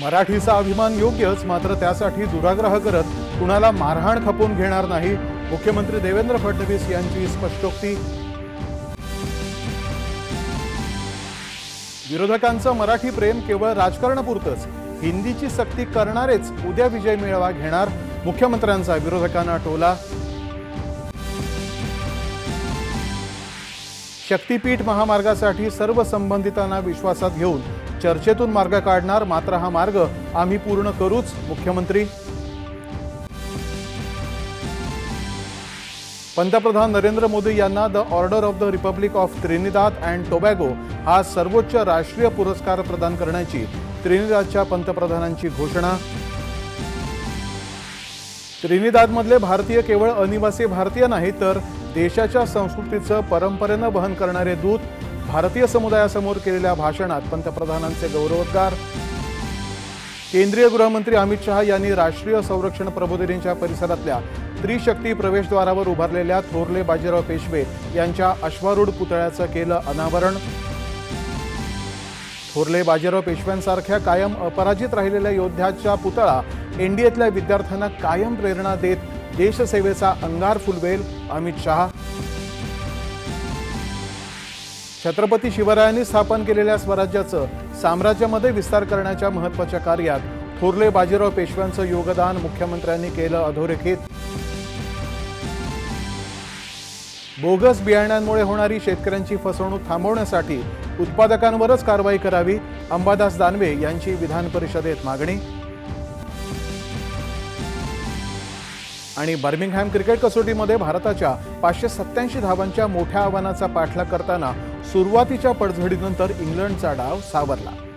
मराठीचा अभिमान योग्यच मात्र त्यासाठी दुराग्रह करत कुणाला मारहाण खपवून घेणार नाही मुख्यमंत्री देवेंद्र फडणवीस यांची स्पष्टोक्ती. विरोधकांचं मराठी प्रेम केवळ राजकारणापुरतंच हिंदीची सक्ती करणारेच उद्या विजय मेळावा घेणार मुख्यमंत्र्यांचा विरोधकांना टोला. शक्तीपीठ महामार्गासाठी सर्व संबंधितांना विश्वासात घेऊन चर्चेतून मार्ग काढणार मात्र हा मार्ग आम्ही पूर्ण करूच मुख्यमंत्री. पंतप्रधान नरेंद्र मोदी यांना the Order of the Republic of Trinidad and Tobago हा सर्वोच्च राष्ट्रीय पुरस्कार प्रदान करण्याची त्रिनिदादच्या पंतप्रधानांची घोषणा. त्रिनिदादमधले भारतीय केवळ अनिवासी भारतीय नाही तर देशाच्या संस्कृतीचं परंपरेनं वहन करणारे दूत भारतीय समुदायासमोर केलेल्या भाषणात पंतप्रधानांचे गौरवोद्गार. केंद्रीय गृहमंत्री अमित शहा यांनी राष्ट्रीय संरक्षण प्रबोधिनीच्या परिसरातल्या त्रिशक्ती प्रवेशद्वारावर उभारलेल्या थोरले बाजीराव पेशवे यांच्या अश्वारूढ पुतळ्याचं केलं अनावरण. थोरले बाजीराव पेशव्यांसारख्या कायम अपराजित राहिलेल्या योद्ध्याचा पुतळा एनडीएतल्या विद्यार्थ्यांना कायम प्रेरणा देत देशसेवेचा अंगार फुलवेल अमित शहा. छत्रपती शिवरायांनी स्थापन केलेल्या स्वराज्याचं साम्राज्यामध्ये विस्तार करण्याच्या महत्त्वाच्या कार्यात थोरले बाजीराव पेशव्यांचं योगदान मुख्यमंत्र्यांनी केलं अधोरेखित. बोगस बियाण्यांमुळे होणारी शेतकऱ्यांची फसवणूक थांबवण्यासाठी उत्पादकांवरच कारवाई करावी अंबादास दानवे यांची विधान परिषदेत मागणी. आणि बर्मिंगहॅम क्रिकेट कसोटीमध्ये भारताच्या पाचशे सत्याऐंशी धावांच्या मोठ्या आव्हानाचा पाठलाग करताना सुरुवातीच्या पडझडीनंतर इंग्लंडचा डाव सावरला.